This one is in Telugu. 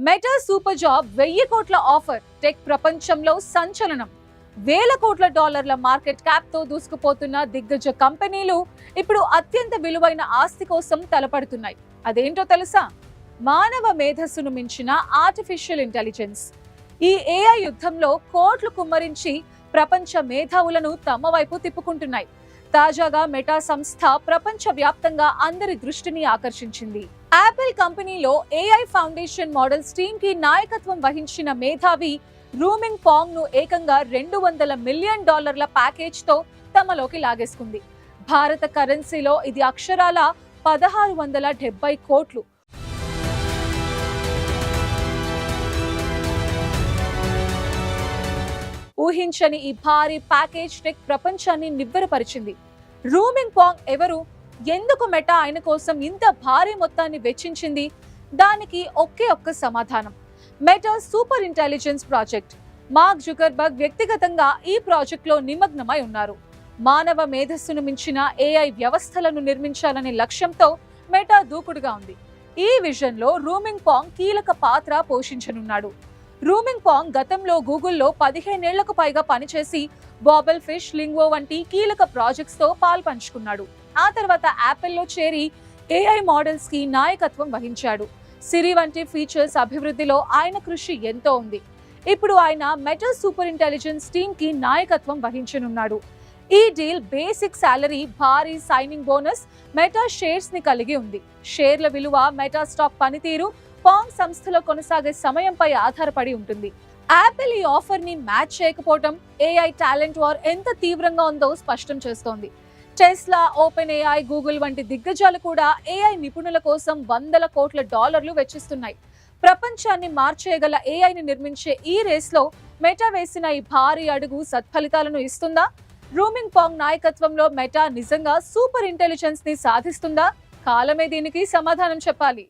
మెటా సూపర్ జాబ్ వెయ్యి కోట్ల ఆఫర్. టెక్ ప్రపంచంలో సంచలనం. వేల కోట్ల డాలర్ల మార్కెట్ క్యాప్తో దూసుకుపోతున్న దిగ్గజ కంపెనీలు ఇప్పుడు అత్యంత విలువైన ఆస్తి కోసం తలపడుతున్నాయి. అదేంటో తెలుసా? మానవ మేధస్సును మించిన ఆర్టిఫిషియల్ ఇంటెలిజెన్స్ ఈ ఏఐ యుద్ధంలో కోట్లు కుమ్మరించి ప్రపంచ మేధావులను తమ వైపు తిప్పుకుంటున్నాయి. తాజాగా మెటా సంస్థ ప్రపంచ వ్యాప్తంగా అందరి దృష్టిని ఆకర్షించింది. యాపిల్ కంపెనీలో ఏఐ ఫౌండేషన్ మోడల్స్ టీమ్కి నాయకత్వం వహించిన మేధావి రూమింగ్ పాంగ్ను ఏకంగా రెండు వందల మిలియన్ డాలర్ల ప్యాకేజ్తో తమలోకి లాగేసుకుంది. భారత కరెన్సీలో ఇది అక్షరాల పదహారు వందల డెబ్బై కోట్లు. ఊహించని ఈ భారీ ప్యాకేజ్ టెక్ ప్రపంచాన్ని నివ్వెరపరిచింది. రూమింగ్ పాంగ్ ఎవరు? ఎందుకు మెటా ఆయన కోసం ఇంత భారీ మొత్తాన్ని వెచ్చించింది? దానికి ఒకే ఒక్క సమాధానం. Meta super intelligence project. Mark Zuckerberg వ్యక్తిగతంగా ఈ ప్రాజెక్ట్లో నిమగ్నమై ఉన్నారు. మానవ మేధస్సును మించిన ఏఐ వ్యవస్థలను నిర్మించాలనే లక్ష్యంతో మెటా దూకుడుగా ఉంది. ఈ విజన్లో రూమింగ్ పాంగ్ కీలక పాత్ర పోషించనున్నాడు. రూమింగ్ పాంగ్ గతంలో గూగుల్లో పదిహేనేళ్ళకు పైగా పనిచేసి బాబల్ ఫిష్ లింగో వంటి కీలక ప్రాజెక్ట్స్తో పాల్పంచుకున్నాడు. ఆ తర్వాత యాపిల్లో చేరి ఏఐ మోడల్స్కి నాయకత్వం వహించాడు. సిరి వంటి ఫీచర్స్ అభివృద్ధిలో ఆయన కృషి ఎంతో ఉంది. ఇప్పుడు ఆయన మెటా సూపర్ ఇంటెలిజెన్స్ టీమ్కి నాయకత్వం వహించనున్నాడు. ఈ డీల్ బేసిక్ శాలరీ భారీ సైనింగ్ బోనస్ మెటా షేర్స్ని కలిగి ఉంది. షేర్ల విలువ మెటా స్టాక్ పనితీరు పాంగ్ సంస్థలో కొనసాగే సమయంపై ఆధారపడి ఉంటుంది. యాపిల్ ఈ ఆఫర్ని మ్యాచ్ చేయకపోవటం ఏఐ టాలెంట్ వార్ ఎంత తీవ్రంగా ఉందో స్పష్టం చేస్తోంది. టెస్లా ఓపెన్ ఏఐ గూగుల్ వంటి దిగ్గజాలు కూడా ఏఐ నిపుణుల కోసం వందల కోట్ల డాలర్లు వెచ్చిస్తున్నాయి. ప్రపంచాన్ని మార్చేయగల ఏఐని నిర్మించే ఈ రేస్లో మెటా వేసిన ఈ భారీ అడుగు సత్ఫలితాలను ఇస్తుందా? రూమింగ్ పాంగ్ నాయకత్వంలో మెటా నిజంగా సూపర్ ఇంటెలిజెన్స్ని సాధిస్తుందా? కాలమే దీనికి సమాధానం చెప్పాలి.